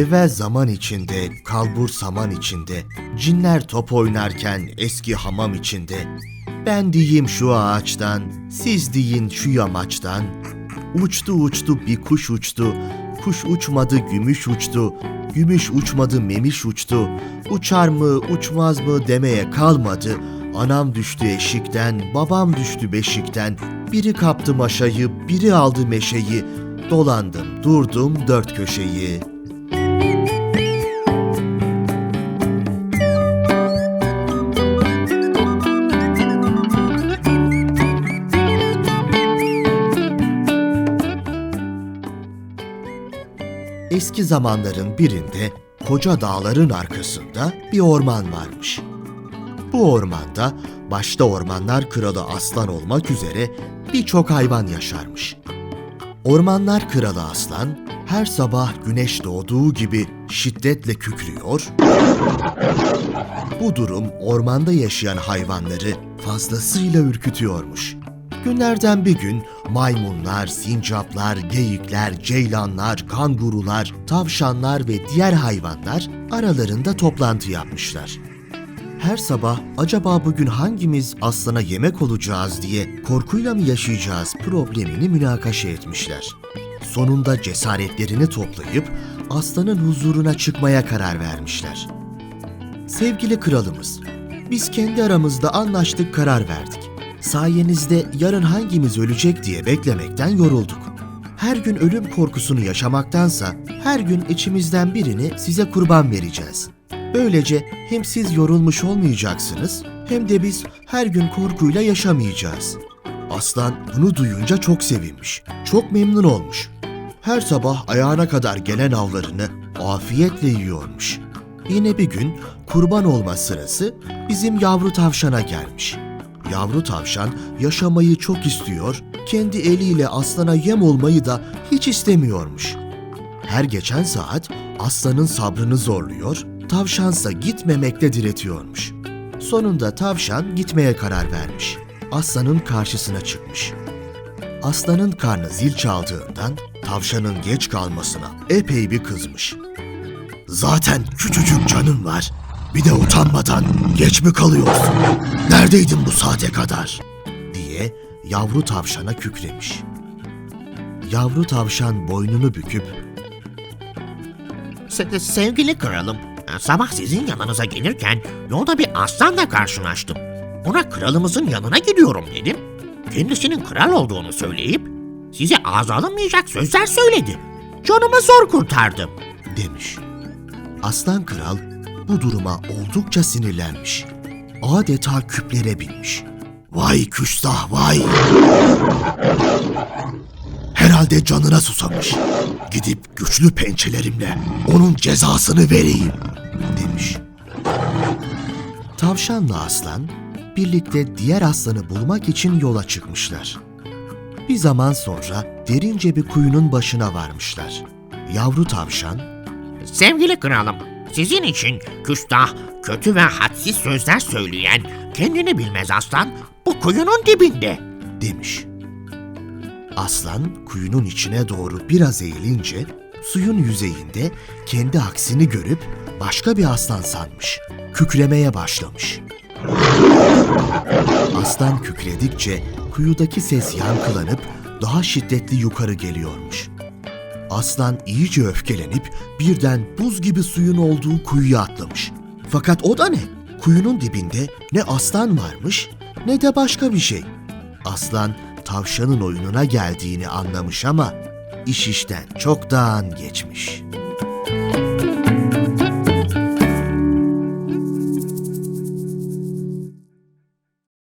Evvel zaman içinde, kalbur saman içinde, cinler top oynarken eski hamam içinde. Ben diyeyim şu ağaçtan, siz deyin şu yamaçtan. Uçtu uçtu bir kuş uçtu, kuş uçmadı gümüş uçtu, gümüş uçmadı memiş uçtu. Uçar mı uçmaz mı demeye kalmadı. Anam düştü eşikten, babam düştü beşikten. Biri kaptı maşayı, biri aldı meşeyi. Dolandım, durdum dört köşeyi. Eski zamanların birinde koca dağların arkasında bir orman varmış. Bu ormanda başta ormanlar kralı aslan olmak üzere birçok hayvan yaşarmış. Ormanlar kralı aslan her sabah güneş doğduğu gibi şiddetle kükrüyor. Bu durum ormanda yaşayan hayvanları fazlasıyla ürkütüyormuş. Günlerden bir gün maymunlar, sincaplar, geyikler, ceylanlar, kangurular, tavşanlar ve diğer hayvanlar aralarında toplantı yapmışlar. Her sabah acaba bugün hangimiz aslana yemek olacağız diye korkuyla mı yaşayacağız problemini münakaşa etmişler. Sonunda cesaretlerini toplayıp aslanın huzuruna çıkmaya karar vermişler. Sevgili kralımız, biz kendi aramızda anlaştık karar verdik. Sayenizde yarın hangimiz ölecek diye beklemekten yorulduk. Her gün ölüm korkusunu yaşamaktansa her gün içimizden birini size kurban vereceğiz. Böylece hem siz yorulmuş olmayacaksınız hem de biz her gün korkuyla yaşamayacağız. Aslan bunu duyunca çok sevinmiş, çok memnun olmuş. Her sabah ayağına kadar gelen avlarını afiyetle yiyormuş. Yine bir gün kurban olma sırası bizim yavru tavşana gelmiş. Yavru tavşan yaşamayı çok istiyor, kendi eliyle aslana yem olmayı da hiç istemiyormuş. Her geçen saat aslanın sabrını zorluyor, tavşansa gitmemekte diretiyormuş. Sonunda tavşan gitmeye karar vermiş. Aslanın karşısına çıkmış. Aslanın karnı zil çaldığından tavşanın geç kalmasına epey bir kızmış. Zaten küçücük canın var. Bir de utanmadan geç mi kalıyorsun? Neredeydin bu saate kadar? diye yavru tavşana kükremiş. Yavru tavşan boynunu büküp Se- sevgili kralım, sabah sizin yanınıza gelirken yolda bir aslanla karşılaştım. Ona kralımızın yanına gidiyorum dedim. Kendisinin kral olduğunu söyleyip size ağza alınmayacak sözler söyledi. Canımı zor kurtardım. demiş. Aslan kral bu duruma oldukça sinirlenmiş. Adeta küplere binmiş. Vay küstah vay! Herhalde canına susamış. Gidip güçlü pençelerimle onun cezasını vereyim demiş. Tavşanla aslan birlikte diğer aslanı bulmak için yola çıkmışlar. Bir zaman sonra derince bir kuyunun başına varmışlar. Yavru tavşan Sevgili kralım, sizin için küstah, kötü ve hadsiz sözler söyleyen kendini bilmez aslan bu kuyunun dibinde. demiş. Aslan kuyunun içine doğru biraz eğilince suyun yüzeyinde kendi aksini görüp başka bir aslan sanmış. Kükremeye başlamış. Aslan kükredikçe kuyudaki ses yankılanıp daha şiddetli yukarı geliyormuş. Aslan iyice öfkelenip birden buz gibi suyun olduğu kuyuya atlamış. Fakat o da ne? Kuyunun dibinde ne aslan varmış ne de başka bir şey. Aslan tavşanın oyununa geldiğini anlamış ama iş işten çoktan geçmiş.